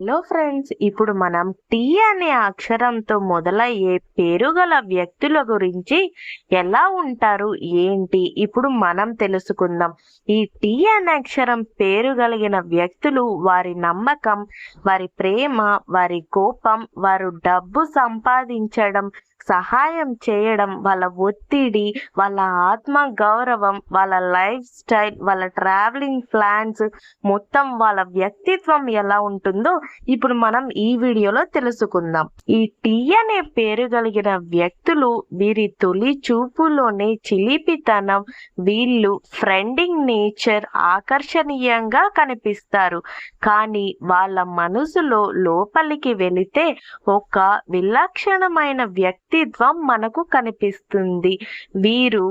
Hello friends ఇప్పుడు మనం tea అనే అక్షరంతో మొదలయ్యే పేరు గల వ్యక్తుల గురించి ఎలా ఉంటారు ఏంటి ఇప్పుడు మనం తెలుసుకుందాం. ఈ టీ అనే అక్షరం పేరు కలిగిన వ్యక్తులు వారి నమ్మకం వారి ప్రేమ వారి కోపం వారు డబ్బు సంపాదించడం సహాయం చేయడం వాళ్ళ ఒత్తిడి వాళ్ళ ఆత్మ గౌరవం వాళ్ళ లైఫ్ స్టైల్ వాళ్ళ ట్రావెలింగ్ ప్లాన్స్ మొత్తం వాళ్ళ వ్యక్తిత్వం ఎలా ఉంటుందో ఇప్పుడు మనం ఈ వీడియోలో తెలుసుకుందాం. ఈ టీ అనే పేరు కలిగిన వ్యక్తులు వీరి తొలి చూపులోనే చిలిపితనం వీళ్ళు ఫ్రెండింగ్ నేచర్ ఆకర్షణీయంగా కనిపిస్తారు. కానీ వాళ్ళ మనసులో లోపలికి వెళితే ఒక విలక్షణమైన వ్యక్తి వ్యక్తిత్వం మనకు కనిపిస్తుంది. వీరు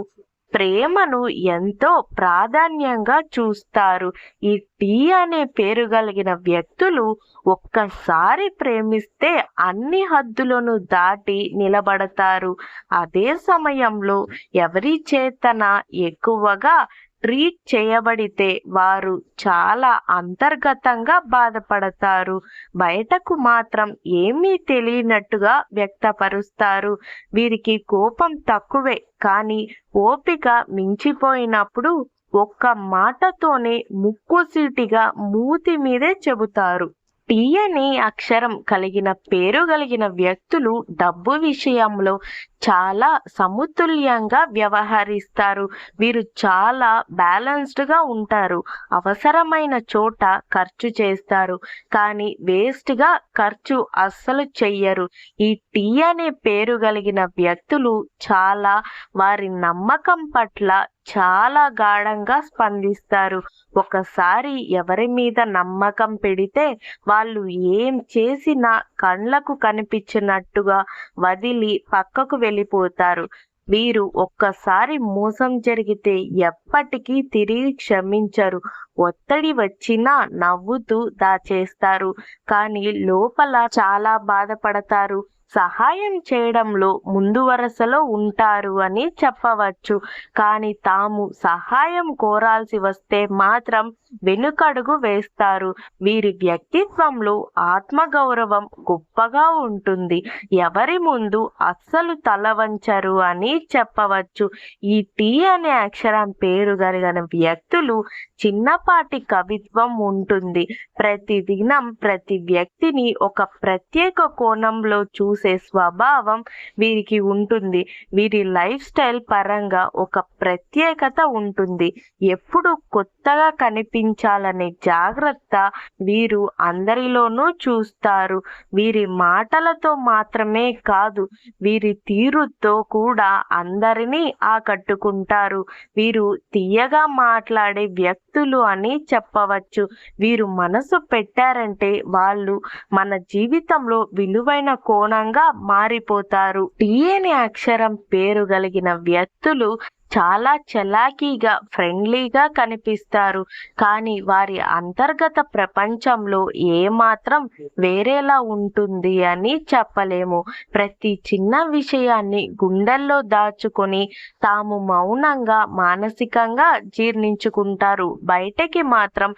ప్రేమను ఎంతో ప్రాధాన్యంగా చూస్తారు. ఈ టీ అనే పేరు కలిగిన వ్యక్తులు ఒక్కసారి ప్రేమిస్తే అన్ని హద్దులను దాటి నిలబడతారు. అదే సమయంలో ఎవరి చేతన ఎక్కువగా ట్రీట్ చేయబడితే వారు చాలా అంతర్గతంగా బాధపడతారు. బయటకు మాత్రం ఏమీ తెలియనట్టుగా వ్యక్తపరుస్తారు. వీరికి కోపం తక్కువే. కానీ ఓపిక మించిపోయినప్పుడు ఒక్క మాటతోనే ముక్కుసీటిగా మూతి మీదే చెబుతారు. టీ అనే అక్షరం కలిగిన పేరు కలిగిన వ్యక్తులు డబ్బు విషయంలో చాలా సమతుల్యంగా వ్యవహరిస్తారు. వీరు చాలా బ్యాలెన్స్డ్గా ఉంటారు. అవసరమైన చోట ఖర్చు చేస్తారు. కానీ వేస్ట్గా ఖర్చు అస్సలు చెయ్యరు. ఈ టీ అనే పేరు కలిగిన వ్యక్తులు చాలా వారి నమ్మకం పట్ల చాలా గాఢంగా స్పందిస్తారు. ఒకసారి ఎవరి మీద నమ్మకం పెడితే వాళ్ళు ఏం చేసినా కళ్ళకు కనిపించినట్టుగా వదిలి పక్కకు వెళ్ళిపోతారు. వీరు ఒక్కసారి మోసం జరిగితే ఎప్పటికీ తిరిగి క్షమించరు. ఒత్తిడి వచ్చినా నవ్వుతూ దాచేస్తారు. కానీ లోపల చాలా బాధపడతారు. సహాయం చేయడంలో ముందు వరుసలో ఉంటారు అని చెప్పవచ్చు. కానీ తాము సహాయం కోరాల్సి వస్తే మాత్రం వెనుకడుగు వేస్తారు. వీరి వ్యక్తిత్వంలో ఆత్మగౌరవం గొప్పగా ఉంటుంది. ఎవరి ముందు అస్సలు తల వంచరు అని చెప్పవచ్చు. ఈ టీ అనే అక్షరం పేరు కలిగిన వ్యక్తులు చిన్నపాటి కవిత్వం ఉంటుంది. ప్రతి దినం ప్రతి వ్యక్తిని ఒక ప్రత్యేక కోణంలో చూసి స్వభావం వీరికి ఉంటుంది. వీరి లైఫ్ స్టైల్ పరంగా ఒక ప్రత్యేకత ఉంటుంది. ఎప్పుడు కొత్తగా కనిపించాలనే జాగ్రత్త వీరు అందరిలోనూ చూస్తారు. వీరి మాటలతో మాత్రమే కాదు వీరి తీరుతో కూడా అందరినీ ఆకట్టుకుంటారు. వీరు తీయగా మాట్లాడే వ్యక్తులు అని చెప్పవచ్చు. వీరు మనసు పెట్టారంటే వాళ్ళు మన జీవితంలో విలువైన కోణం కోణంగా మారిపోతారు. టీ అక్షరం పేరు కలిగిన వ్యక్తులు చాలా చలాకీగా ఫ్రెండ్లీగా కనిపిస్తారు. కానీ వారి అంతర్గత ప్రపంచంలో ఏమాత్రం వేరేలా ఉంటుంది అని చెప్పలేము. ప్రతి చిన్న విషయాన్ని గుండెల్లో దాచుకొని తాము మౌనంగా మానసికంగా జీర్ణించుకుంటారు. బయటకి మాత్రం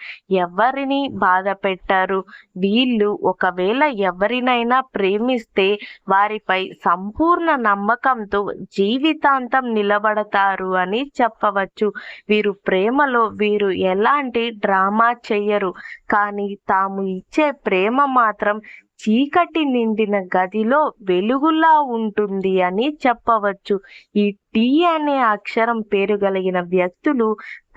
ఎవరిని బాధ పెట్టారు. వీళ్ళు ఒకవేళ ఎవరినైనా ప్రేమిస్తే వారిపై సంపూర్ణ నమ్మకంతో జీవితాంతం నిలబడతారు. అని చెప్పవచ్చు. వీరు ప్రేమలో వీరు ఎలాంటి డ్రామా చెయ్యరు కానీ తాము ఇచ్చే ప్రేమ మాత్రం చీకటి నిండిన గదిలో వెలుగులా ఉంటుంది అని చెప్పవచ్చు. ఈ టీ అనే అక్షరం పేరు కలిగిన వ్యక్తులు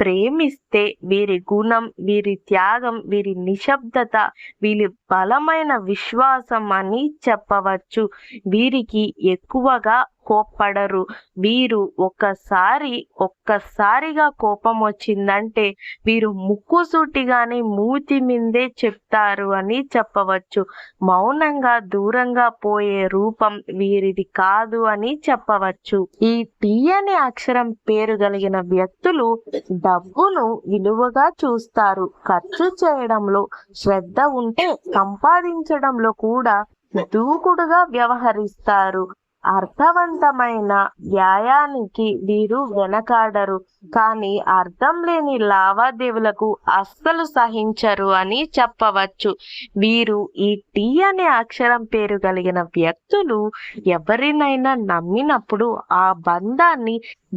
ప్రేమిస్తే వీరి గుణం వీరి త్యాగం వీరి నిశ్శబ్దత వీరి బలమైన విశ్వాసం అని చెప్పవచ్చు. వీరికి ఎక్కువగా కోప్పడరు. వీరు ఒక్కసారి ఒక్కసారిగా కోపం వచ్చిందంటే వీరు ముక్కుసూటిగానే మూతి మిందే చెప్తారు అని చెప్పవచ్చు. మౌనంగా దూరంగా పోయే రూపం వీరిది కాదు అని చెప్పవచ్చు. ఈ టీ అనే అక్షరం పేరు కలిగిన వ్యక్తులు డబ్బును విలువగా చూస్తారు. ఖర్చు చేయడంలో శ్రద్ధ ఉంటే సంపాదించడంలో కూడా దూకుడుగా వ్యవహరిస్తారు. అర్థవంతమైన వ్యాయానికి వీరు వెనకాడరు కానీ అర్థం లేని లావాదేవీలకు అస్సలు సహించరు అని చెప్పవచ్చు. వీరు ఈ టీ అనే అక్షరం పేరు కలిగిన వ్యక్తులు ఎవరినైనా నమ్మినప్పుడు ఆ బంధాన్ని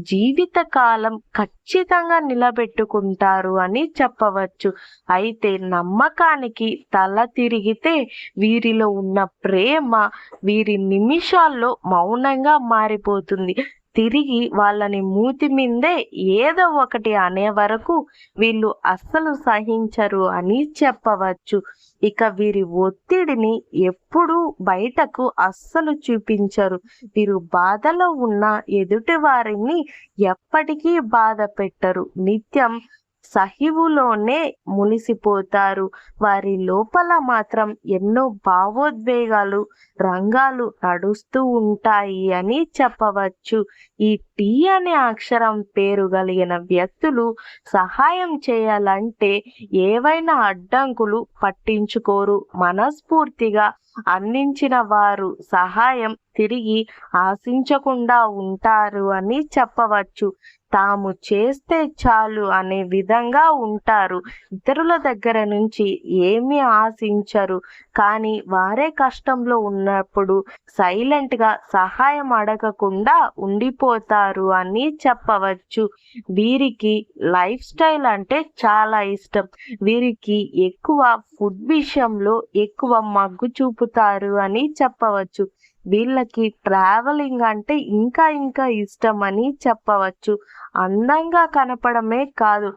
జీవితకాలం ఖచ్చితంగా నిలబెట్టుకుంటారు అని చెప్పవచ్చు. అయితే నమ్మకానికి తల తిరిగితే వీరిలో ఉన్న ప్రేమ వీరి నిమిషాల్లో మౌనంగా మారిపోతుంది. తిరిగి వాళ్ళని మూతి మీదే ఏదో ఒకటి అనే వరకు వీళ్ళు అస్సలు సహించరు అని చెప్పవచ్చు. ఇక వీరి ఒత్తిడిని ఎప్పుడూ బయటకు అస్సలు చూపించరు. వీరు బాధలో ఉన్న ఎదుటి వారిని ఎప్పటికీ బాధ పెట్టరు. నిత్యం సహివులోనే మునిసిపోతారు. వారి లోపల మాత్రం ఎన్నో భావోద్వేగాలు రంగాలు నడుస్తూ ఉంటాయి అని చెప్పవచ్చు. ఈ టీ అనే అక్షరం పేరు కలిగిన వ్యక్తులు సహాయం చేయాలంటే ఏవైనా అడ్డంకులు పట్టించుకోరు. మనస్ఫూర్తిగా అందించిన వారు సహాయం తిరిగి ఆశించకుండా ఉంటారు అని చెప్పవచ్చు. తాము చేస్తే చాలు అనే విధంగా ఉంటారు. ఇతరుల దగ్గర నుంచి ఏమీ ఆశించరు. కానీ వారే కష్టంలో ఉన్నప్పుడు సైలెంట్గా సహాయం అడగకుండా ఉండిపోతారు అని చెప్పవచ్చు. వీరికి లైఫ్ స్టైల్ అంటే చాలా ఇష్టం. వీరికి ఎక్కువ ఫుడ్ విషయంలో ఎక్కువ మగ్గు చూపు ఎక్కుతారు అని చెప్పవచ్చు. వీళ్ళకి ట్రావెలింగ్ అంటే ఇంకా ఇంకా ఇష్టం అని చెప్పవచ్చు. అందంగా కనపడమే కాదు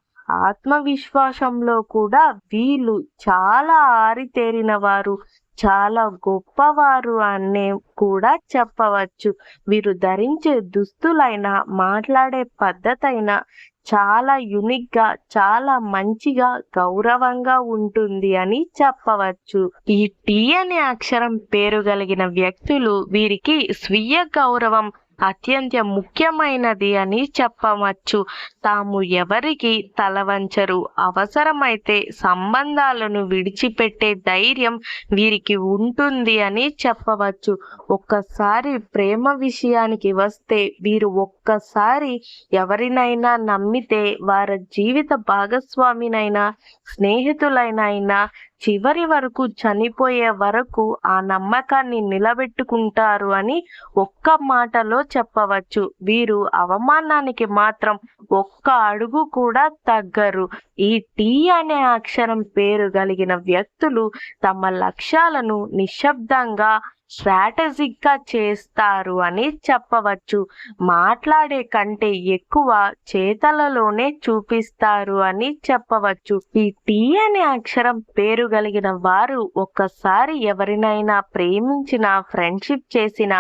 ఆత్మవిశ్వాసంలో కూడా వీళ్ళు చాలా ఆరితేరిన వారు చాలా గొప్పవారు అనే కూడా చెప్పవచ్చు. వీరు ధరించే దుస్తులైనా మాట్లాడే పద్ధతైనా చాలా యునిక్గా చాలా మంచిగా గౌరవంగా ఉంటుంది అని చెప్పవచ్చు. ఈ టీ అనే అక్షరం పేరు కలిగిన వ్యక్తులు వీరికి స్వీయ గౌరవం అత్యంత ముఖ్యమైనది అని చెప్పవచ్చు. తాము ఎవరికి తలవంచరు. అవసరమైతే సంబంధాలను విడిచిపెట్టే ధైర్యం వీరికి ఉంటుంది అని చెప్పవచ్చు. ఒక్కసారి ప్రేమ విషయానికి వస్తే వీరు ఒక్కసారి ఎవరినైనా నమ్మితే వారి జీవిత భాగస్వామినైనా స్నేహితులైనైనా చివరి వరకు చనిపోయే వరకు ఆ నమ్మకాన్ని నిలబెట్టుకుంటారు అని ఒక్క మాటలో చెప్పవచ్చు. వీరు అవమానానికి మాత్రం ఒక్క అడుగు కూడా తగ్గరు. ఈ టీ అనే అక్షరం పేరు కలిగిన వ్యక్తులు తమ లక్ష్యాలను నిశ్శబ్దంగా స్ట్రాటజిక్గా చేస్తారు అని చెప్పవచ్చు. మాట్లాడే కంటే ఎక్కువ చేతలలోనే చూపిస్తారు అని చెప్పవచ్చు. ఈ టీ అనే అక్షరం పేరు కలిగిన వారు ఒక్కసారి ఎవరినైనా ప్రేమించిన ఫ్రెండ్షిప్ చేసిన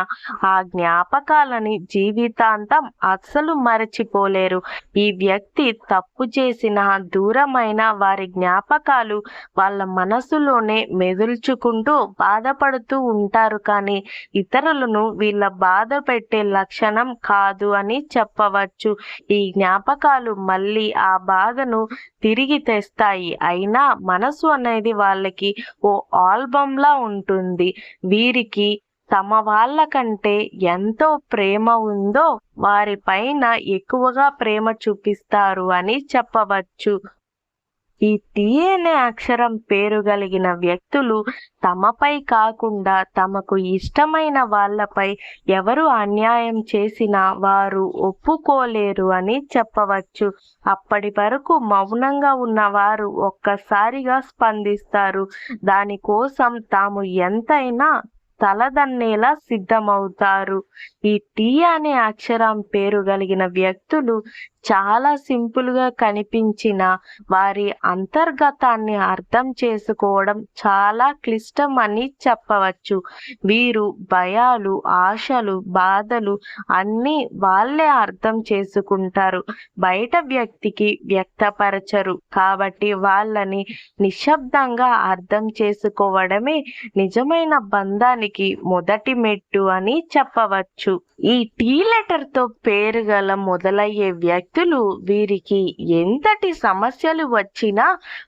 ఆ జ్ఞాపకాలని జీవితాంతం అస్సలు మరచిపోలేరు. ఈ వ్యక్తి తప్పు చేసిన దూరమైన వారి జ్ఞాపకాలు వాళ్ళ మనసులోనే మెదుల్చుకుంటూ బాధపడుతూ ఉంటారు. కానీ ఇతరులను వీళ్ళ బాధ పెట్టే లక్షణం కాదు అని చెప్పవచ్చు. ఈ జ్ఞాపకాలు మళ్ళీ ఆ బాధను తిరిగి తెస్తాయి. అయినా మనసు అనేది వాళ్ళకి ఓ ఆల్బమ్ లా ఉంటుంది. వీరికి తమ వాళ్ళ కంటే ఎంతో ప్రేమ ఉందో వారిపైన ఎక్కువగా ప్రేమ చూపిస్తారు అని చెప్పవచ్చు. ఈ టీ అనే అక్షరం పేరు కలిగిన వ్యక్తులు తమపై కాకుండా తమకు ఇష్టమైన వాళ్ళపై ఎవరు అన్యాయం చేసినా వారు ఒప్పుకోలేరు అని చెప్పవచ్చు. అప్పటి వరకు మౌనంగా ఉన్న వారు ఒక్కసారిగా స్పందిస్తారు. దానికోసం తాము ఎంతైనా తలదన్నేలా సిద్ధమవుతారు. ఈ టీ అనే అక్షరం పేరు కలిగిన వ్యక్తులు చాలా సింపుల్గా కనిపించిన వారి అంతర్గతాన్ని అర్థం చేసుకోవడం చాలా క్లిష్టం అని చెప్పవచ్చు. వీరు భయాలు ఆశలు బాధలు అన్నీ వాళ్ళే అర్థం చేసుకుంటారు. బయట వ్యక్తికి వ్యక్తపరచరు. కాబట్టి వాళ్ళని నిశ్శబ్దంగా అర్థం చేసుకోవడమే నిజమైన బంధానికి మొదటి మెట్టు అని చెప్పవచ్చు. ఈ టీ లెటర్తో పేరు గల మొదలయ్యే వ్యక్తి వ్యక్తులు వీరికి ఎంతటి సమస్యలు వచ్చినా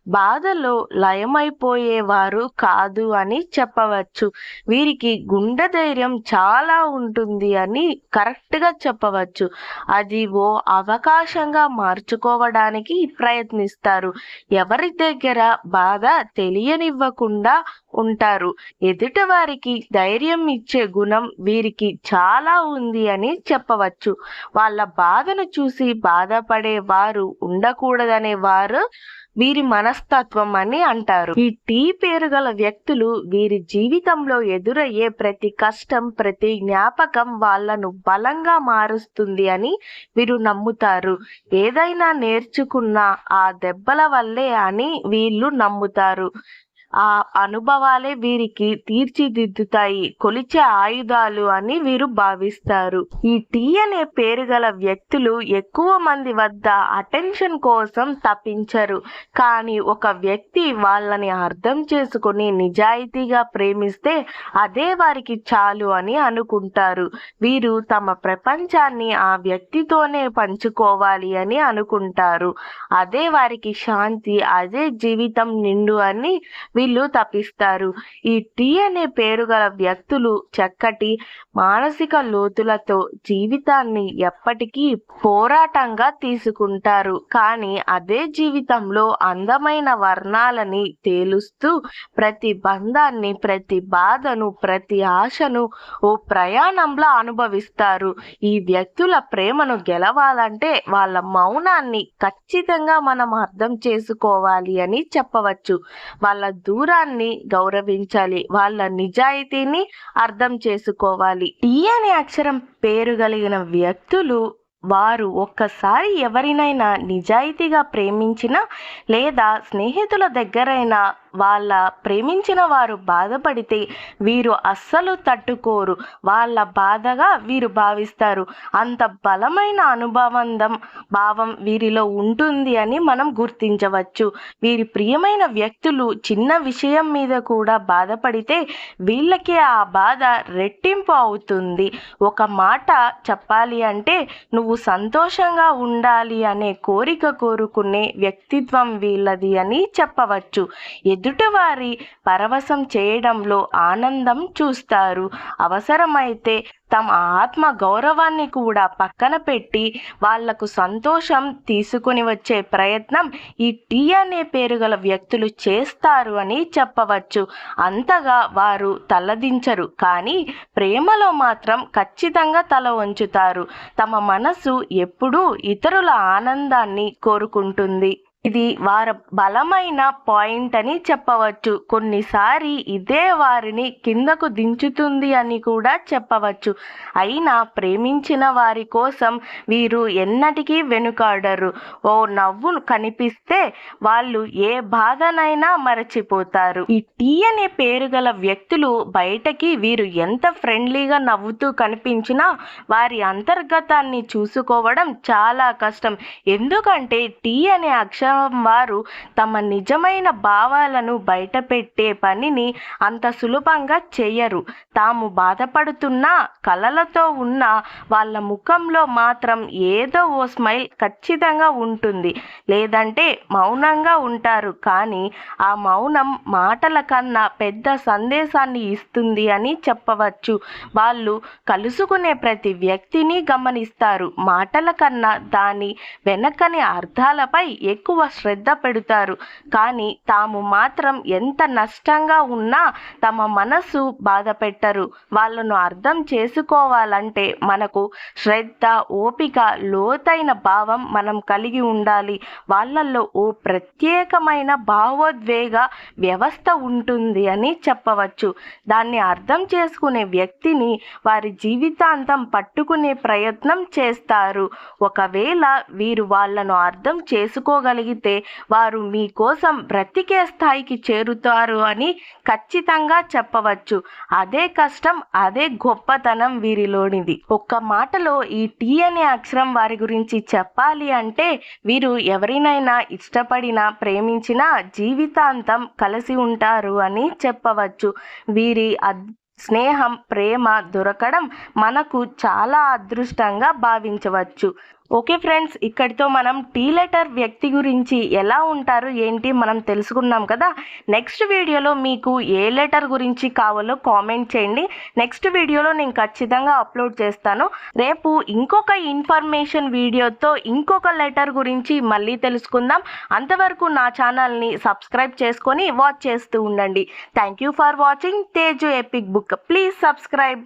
బాధలో లయమైపోయేవారు కాదు అని చెప్పవచ్చు. వీరికి గుండె ధైర్యం చాలా ఉంటుంది అని కరెక్ట్గా చెప్పవచ్చు. అది ఓ అవకాశంగా మార్చుకోవడానికి ప్రయత్నిస్తారు. ఎవరి దగ్గర బాధ తెలియనివ్వకుండా ఉంటారు. ఎదుటవారికి ధైర్యం ఇచ్చే గుణం వీరికి చాలా ఉంది అని చెప్పవచ్చు. వాళ్ళ బాధను చూసి బాధపడే వారు ఉండకూడదనే వారు వీరి మనస్తత్వం అని అంటారు. ఈ టీ పేరు గల వ్యక్తులు వీరి జీవితంలో ఎదురయ్యే ప్రతి కష్టం ప్రతి జ్ఞాపకం వాళ్ళను బలంగా మారుస్తుంది అని వీరు నమ్ముతారు. ఏదైనా నేర్చుకున్న ఆ దెబ్బల వల్లే అని వీళ్ళు నమ్ముతారు. ఆ అనుభవాలే వీరికి తీర్చిదిద్దుతాయి. కొలిచే ఆయుధాలు అని వీరు భావిస్తారు. ఈ టీ అనే పేరు గల వ్యక్తులు ఎక్కువ మంది వద్ద అటెన్షన్ కోసం తప్పించరు. కానీ ఒక వ్యక్తి వాళ్ళని అర్థం చేసుకుని నిజాయితీగా ప్రేమిస్తే అదే వారికి చాలు అని అనుకుంటారు. వీరు తమ ప్రపంచాన్ని ఆ వ్యక్తితోనే పంచుకోవాలి అని అనుకుంటారు. అదే వారికి శాంతి అదే జీవితం నిండు అని వీళ్ళు తప్పిస్తారు. ఈ టీ అనే పేరు గల వ్యక్తులు చక్కటి మానసిక లోతులతో జీవితాన్ని ఎప్పటికీ పోరాటంగా తీసుకుంటారు. కానీ అదే జీవితంలో అందమైన వర్ణాలని తేలుస్తూ ప్రతి బంధాన్ని ప్రతి బాధను ప్రతి ఆశను ఓ ప్రయాణంలో అనుభవిస్తారు. ఈ వ్యక్తుల ప్రేమను గెలవాలంటే వాళ్ళ మౌనాన్ని ఖచ్చితంగా మనం అర్థం చేసుకోవాలి అని చెప్పవచ్చు. వాళ్ళ దూరాన్ని గౌరవించాలి. వాళ్ళ నిజాయితీని అర్థం చేసుకోవాలి. టీ అనే అక్షరం పేరు కలిగిన వ్యక్తులు వారు ఒక్కసారి ఎవరినైనా నిజాయితీగా ప్రేమించినా లేదా స్నేహితుల దగ్గరైనా వాళ్ళ ప్రేమించిన వారు బాధపడితే వీరు అస్సలు తట్టుకోరు. వాళ్ళ బాధగా వీరు భావిస్తారు. అంత బలమైన అనుభవందం భావం వీరిలో ఉంటుంది అని మనం గుర్తించవచ్చు. వీరి ప్రియమైన వ్యక్తులు చిన్న విషయం మీద కూడా బాధపడితే వీళ్ళకి ఆ బాధ రెట్టింపు అవుతుంది. ఒక మాట చెప్పాలి అంటే నువ్వు సంతోషంగా ఉండాలి అనే కోరిక కోరుకునే వ్యక్తిత్వం వీళ్ళది అని చెప్పవచ్చు. ఎదుటివారి పరవశం చేయడంలో ఆనందం చూస్తారు. అవసరమైతే తమ ఆత్మ గౌరవాన్ని కూడా పక్కన పెట్టి వాళ్ళకు సంతోషం తీసుకుని వచ్చే ప్రయత్నం ఈ టీ అనే పేరు గల వ్యక్తులు చేస్తారు అని చెప్పవచ్చు. అంతగా వారు తలదించరు. కానీ ప్రేమలో మాత్రం ఖచ్చితంగా తల వంచుతారు. తమ మనసు ఎప్పుడూ ఇతరుల ఆనందాన్ని కోరుకుంటుంది. ఇది వారి బలమైన పాయింట్ అని చెప్పవచ్చు. కొన్నిసారి ఇదే వారిని కిందకు దించుతుంది అని కూడా చెప్పవచ్చు. అయినా ప్రేమించిన వారి కోసం వీరు ఎన్నటికీ వెనుకాడరు. ఓ నవ్వు కనిపిస్తే వాళ్ళు ఏ బాధనైనా మరచిపోతారు. ఈ టీ అనే పేరు గల వ్యక్తులు బయటకి వీరు ఎంత ఫ్రెండ్లీగా నవ్వుతూ కనిపించినా వారి అంతర్గతాన్ని చూసుకోవడం చాలా కష్టం. ఎందుకంటే టీ అనే అక్షరం వారు తమ నిజమైన భావాలను బయటపెట్టే పనిని అంత సులభంగా చేయరు. తాము బాధపడుతున్నా కలలతో ఉన్న వాళ్ళ ముఖంలో మాత్రం ఏదో ఓ స్మైల్ ఖచ్చితంగా ఉంటుంది. లేదంటే మౌనంగా ఉంటారు. కానీ ఆ మౌనం మాటల కన్నా పెద్ద సందేశాన్ని ఇస్తుంది అని చెప్పవచ్చు. వాళ్ళు కలుసుకునే ప్రతి వ్యక్తిని గమనిస్తారు. మాటల కన్నా దాని వెనకని అర్థాలపై ఎక్కువ శ్రద్ధ పెడతారు. కానీ తాము మాత్రం ఎంత నష్టంగా ఉన్నా తమ మనసు బాధ పెట్టరు. వాళ్ళను అర్థం చేసుకోవాలంటే మనకు శ్రద్ధ ఓపిక లోతైన భావం మనం కలిగి ఉండాలి. వాళ్ళల్లో ఓ ప్రత్యేకమైన భావోద్వేగ వ్యవస్థ ఉంటుంది అని చెప్పవచ్చు. దాన్ని అర్థం చేసుకునే వ్యక్తిని వారి జీవితాంతం పట్టుకునే ప్రయత్నం చేస్తారు. ఒకవేళ వీరు వాళ్ళను అర్థం చేసుకోగలిగి చేసుకోగలిగితే వారు మీకోసం బ్రతికే స్థాయికి చేరుతారు అని ఖచ్చితంగా చెప్పవచ్చు. అదే కష్టం అదే గొప్పతనం వీరిలోనిది. ఒక్క మాటలో ఈ టీ అనే అక్షరం వారి గురించి చెప్పాలి అంటే వీరు ఎవరినైనా ఇష్టపడినా ప్రేమించినా జీవితాంతం కలిసి ఉంటారు అని చెప్పవచ్చు. వీరి అద్ స్నేహం ప్రేమ దొరకడం మనకు చాలా అదృష్టంగా భావించవచ్చు. ఓకే ఫ్రెండ్స్ ఇక్కడితో మనం టీ లెటర్ వ్యక్తి గురించి ఎలా ఉంటారు ఏంటి మనం తెలుసుకున్నాం కదా? నెక్స్ట్ వీడియోలో మీకు ఏ లెటర్ గురించి కావాలో కామెంట్ చేయండి. నెక్స్ట్ వీడియోలో నేను ఖచ్చితంగా అప్లోడ్ చేస్తాను. రేపు ఇంకొక ఇన్ఫర్మేషన్ వీడియోతో ఇంకొక లెటర్ గురించి మళ్ళీ తెలుసుకుందాం. అంతవరకు నా ఛానల్ని సబ్స్క్రైబ్ చేసుకొని వాచ్ చేస్తూ ఉండండి. Thank you for watching Teju epic book please subscribe